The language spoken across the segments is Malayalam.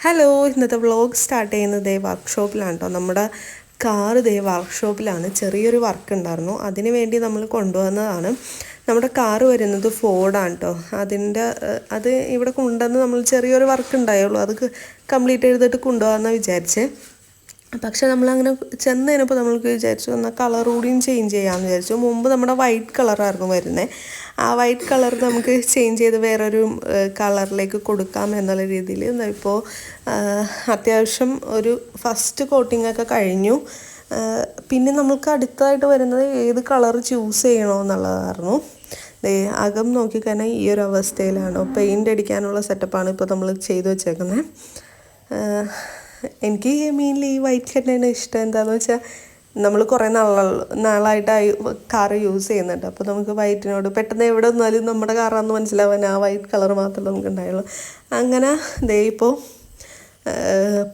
ഹലോ ഇന്നത്തെ വ്ളോഗ് സ്റ്റാർട്ട് ചെയ്യുന്നത് ദേ വർക്ക്ഷോപ്പിലാണ് കേട്ടോ നമ്മുടെ കാർ ദേ വർക്ക്ഷോപ്പിലാണ് ചെറിയൊരു വർക്ക് ഉണ്ടായിരുന്നു. അതിന് വേണ്ടി നമ്മൾ കൊണ്ടുവന്നതാണ്. നമ്മുടെ കാർ വരുന്നത് ഫോർഡാണ് കേട്ടോ അതിന്റെ അത് ഇവിടെ കൊണ്ടുവന്ന് നമ്മൾ ചെറിയൊരു വർക്ക് ഉണ്ടായുള്ളൂ. അത് കംപ്ലീറ്റ് ചെയ്തിട്ട് കൊണ്ടുപോകാമെന്നാണ് വിചാരിച്ചേ. പക്ഷെ നമ്മളങ്ങനെ ചെന്ന് കഴിഞ്ഞപ്പോൾ നമ്മൾക്ക് വിചാരിച്ചു എന്നാൽ കളർ കൂടിയും ചേഞ്ച് ചെയ്യാമെന്ന് വിചാരിച്ചു. മുമ്പ് നമ്മുടെ വൈറ്റ് കളറായിരുന്നു വരുന്നത് ആ വൈറ്റ് കളർ നമുക്ക് ചേഞ്ച് ചെയ്ത് വേറൊരു കളറിലേക്ക് കൊടുക്കാം എന്നുള്ള രീതിയിൽ ഇപ്പോൾ അത്യാവശ്യം ഒരു ഫസ്റ്റ് കോട്ടിംഗ് ഒക്കെ കഴിഞ്ഞു. പിന്നെ നമ്മൾക്ക് അടുത്തതായിട്ട് വരുന്നത് ഏത് കളർ ചൂസ് ചെയ്യണോ എന്നുള്ളതായിരുന്നു. ദേ അകം നോക്കിക്കഴിഞ്ഞാൽ ഈ ഒരു അവസ്ഥയിലാണ്. പെയിന്റ് അടിക്കാനുള്ള സെറ്റപ്പാണ് ഇപ്പോൾ നമ്മൾ ചെയ്തു വെച്ചേക്കുന്നത് എനിക്ക് മെയിൻലി ഈ വൈറ്റ് തന്നെയാണ് ഇഷ്ടം. എന്താണെന്ന് വെച്ചാൽ നമ്മൾ കുറേ നാള നാളായിട്ടായി കാർ യൂസ് ചെയ്യുന്നുണ്ട്. അപ്പോൾ നമുക്ക് വൈറ്റിനോട് പെട്ടെന്ന് എവിടെ നിന്നാലും നമ്മുടെ കാറാണെന്ന് മനസ്സിലാവാൻ ആ വൈറ്റ് കളർ മാത്രമേ നമുക്ക് ഉണ്ടായുള്ളൂ അങ്ങനെ ദേ ഇപ്പോൾ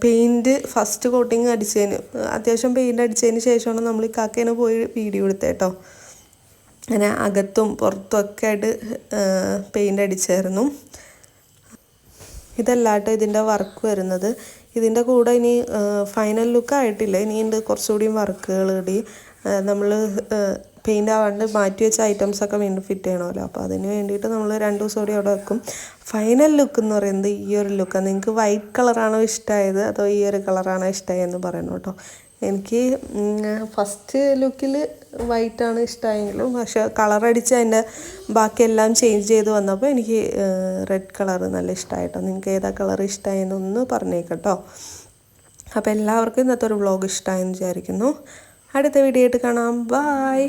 പെയിന്റ് ഫസ്റ്റ് കോട്ടിങ് അടിച്ചതിന് അത്യാവശ്യം പെയിന്റ് അടിച്ചതിന് ശേഷമാണ് നമ്മൾ ഈ കാക്കേനെ പോയി വീഡിയോ എടുത്തത് കേട്ടോ അങ്ങനെ അകത്തും പുറത്തും ഒക്കെ ആയിട്ട് പെയിന്റ് അടിച്ചായിരുന്നു. ഇതല്ലാട്ടോ ഇതിന്റെ വർക്ക് വരുന്നത്. ഇതിന്റെ കൂടെ ഇനി ഫൈനൽ ലുക്ക് ആയിട്ടില്ല. ഇനിയുണ്ട് കുറച്ചുകൂടിയും വർക്കുകൾ കൂടി നമ്മൾ പെയിന്റ് ആവാണ്ട് മാറ്റി വെച്ച ഐറ്റംസ് ഒക്കെ വീണ്ടും ഫിറ്റ് ചെയ്യണമല്ലോ. അപ്പോൾ അതിന് വേണ്ടിയിട്ട് നമ്മൾ രണ്ട് ദിവസം കൂടി അവിടെ വെക്കും. ഫൈനൽ ലുക്ക് എന്ന് പറയുന്നത് ഈ ഒരു ലുക്കാണ് നിങ്ങൾക്ക് വൈറ്റ് കളറാണോ ഇഷ്ടമായത് അതോ ഈ ഒരു കളറാണോ ഇഷ്ടമായതെന്ന് പറയണം കേട്ടോ. എനിക്ക് ഫസ്റ്റ് ലുക്കിൽ വൈറ്റാണ് ഇഷ്ടമായെങ്കിലും പക്ഷെ കളർ അടിച്ച് അതിന്റെ ബാക്കിയെല്ലാം ചേഞ്ച് ചെയ്ത് വന്നപ്പോൾ എനിക്ക് റെഡ് കളർ നല്ല ഇഷ്ടമായിട്ടോ നിങ്ങൾക്ക് ഏതാ കളർ ഇഷ്ടമായെന്നൊന്ന് പറഞ്ഞേക്കട്ടോ അപ്പോൾ എല്ലാവർക്കും ഇന്നത്തെ ഒരു വ്ളോഗ് ഇഷ്ടമായെന്ന് വിചാരിക്കുന്നു. അടുത്ത വീഡിയോ ആയിട്ട് കാണാം. ബായ്